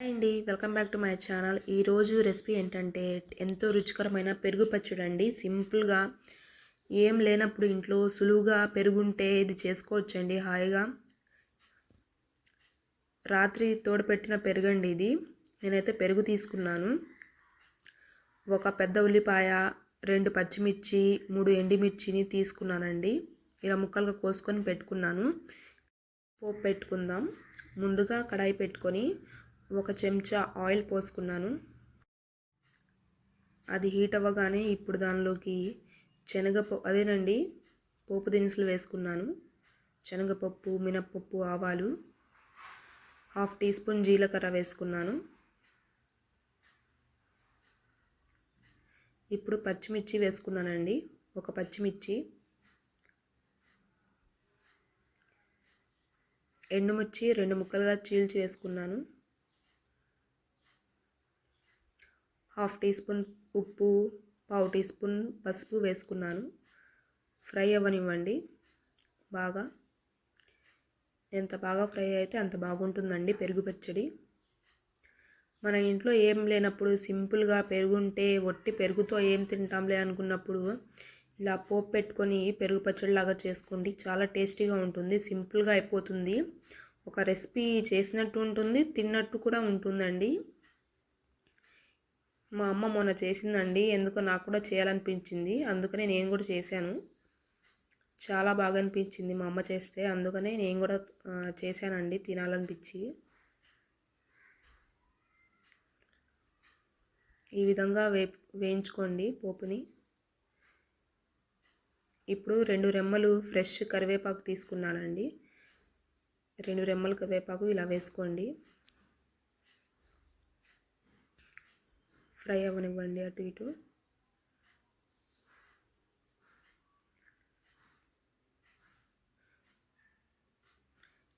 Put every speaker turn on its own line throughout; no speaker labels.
Hi అండి. Welcome back to my channel. ఈరోజు recipe ఏంటంటే ఎంతో రుచికరమైన పెరుగు పచ్చడి అండి. సింపుల్గా ఏం లేనప్పుడు ఇంట్లో సులువుగా పెరుగుంటే ఇది చేసుకోవచ్చండి హాయిగా. రాత్రి తోడపెట్టిన పెరుగండి ఇది. నేనైతే పెరుగు తీసుకున్నాను. ఒక పెద్ద ఉల్లిపాయ రెండు పచ్చిమిర్చి మూడు ఎండిమిర్చిని తీసుకున్నానండి. ఇలా ముక్కలుగా కోసుకొని పెట్టుకున్నాను. పోపు పెట్టుకుందాం. ముందుగా కడాయి పెట్టుకొని ఒక చెంచా ఆయిల్ పోసుకున్నాను. అది హీట్ అవ్వగానే ఇప్పుడు దానిలోకి శనగపప్పు అదేనండి పోపు దినుసులు వేసుకున్నాను. శనగపప్పు మినప్పప్పు ఆవాలు హాఫ్ టీ స్పూన్ జీలకర్ర వేసుకున్నాను. ఇప్పుడు పచ్చిమిర్చి వేసుకున్నానండి ఒక పచ్చిమిర్చి. ఎండుమిర్చి రెండు ముక్కలుగా చీల్చి వేసుకున్నాను. హాఫ్ టీ స్పూన్ ఉప్పు పావు టీ స్పూన్ పసుపు వేసుకున్నాను. ఫ్రై అవ్వనివ్వండి. బాగా ఎంత బాగా ఫ్రై అయితే అంత బాగుంటుందండి పెరుగు పచ్చడి. మన ఇంట్లో ఏం లేనప్పుడు సింపుల్గా పెరుగుంటే ఒట్టి పెరుగుతో ఏం తింటాంలే అనుకున్నప్పుడు ఇలా పోపు పెట్టుకొని పెరుగు పచ్చడి లాగా చేసుకోండి. చాలా టేస్టీగా ఉంటుంది సింపుల్గా అయిపోతుంది. ఒక రెసిపీ చేసినట్టు ఉంటుంది తిన్నట్టు కూడా ఉంటుందండి. మా అమ్మ మొన్న చేసిందండి ఎందుకో నాకు కూడా చేయాలనిపించింది అందుకనే నేను కూడా చేశాను. చాలా బాగా అనిపించింది మా అమ్మ చేస్తే అందుకనే నేను కూడా చేశానండి తినాలనిపించి. ఈ విధంగా వే వేయించుకోండి పోపుని. ఇప్పుడు రెండు రెమ్మలు ఫ్రెష్ కరివేపాకు తీసుకున్నానండి. రెండు రెమ్మలు కరివేపాకు ఇలా వేసుకోండి. ఫ్రై అవ్వనివ్వండి అటు ఇటు.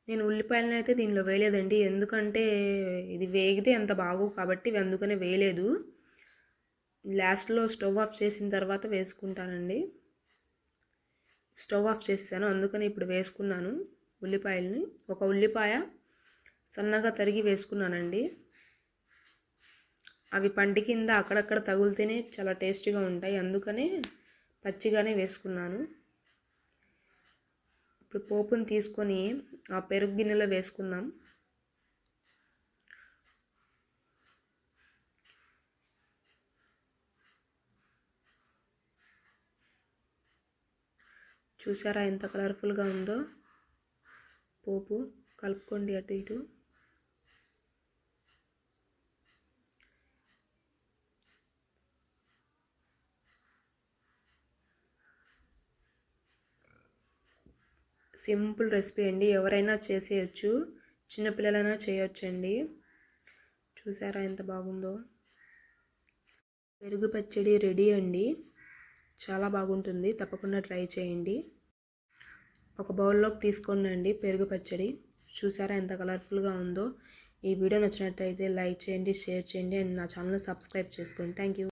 నేను ఉల్లిపాయలను అయితే దీనిలో వేయలేదండి. ఎందుకంటే ఇది వేగితే అంత బాగు కాబట్టి అందుకనే వేయలేదు. లాస్ట్లో స్టవ్ ఆఫ్ చేసిన తర్వాత వేసుకుంటానండి. స్టవ్ ఆఫ్ చేసేసాను. అందుకని ఇప్పుడు వేసుకున్నాను ఉల్లిపాయలని. ఒక ఉల్లిపాయ సన్నగా తరిగి వేసుకున్నానండి. అవి పంటి కింద అక్కడక్కడ తగులితేనే చాలా టేస్టీగా ఉంటాయి. అందుకనే పచ్చిగానే వేసుకున్నాను. ఇప్పుడు పోపుని తీసుకొని ఆ పెరుగు గిన్నెలో వేసుకుందాం. చూసారా ఎంత కలర్ఫుల్గా ఉందో? పోపు కలుపుకోండి అటు ఇటు. సింపుల్ రెసిపీ అండి. ఎవరైనా చేసేయచ్చు. చిన్నపిల్లలైనా చేయొచ్చండి. చూసారా ఎంత బాగుందో? పెరుగు పచ్చడి రెడీ అండి. చాలా బాగుంటుంది. తప్పకుండా ట్రై చేయండి. ఒక బౌల్లోకి తీసుకోండి పెరుగు పచ్చడి. చూసారా ఎంత కలర్ఫుల్గా ఉందో? ఈ వీడియో నచ్చినట్టయితే లైక్ చేయండి షేర్ చేయండి అండ్ నా ఛానల్ సబ్స్క్రైబ్ చేసుకోండి. Thank you.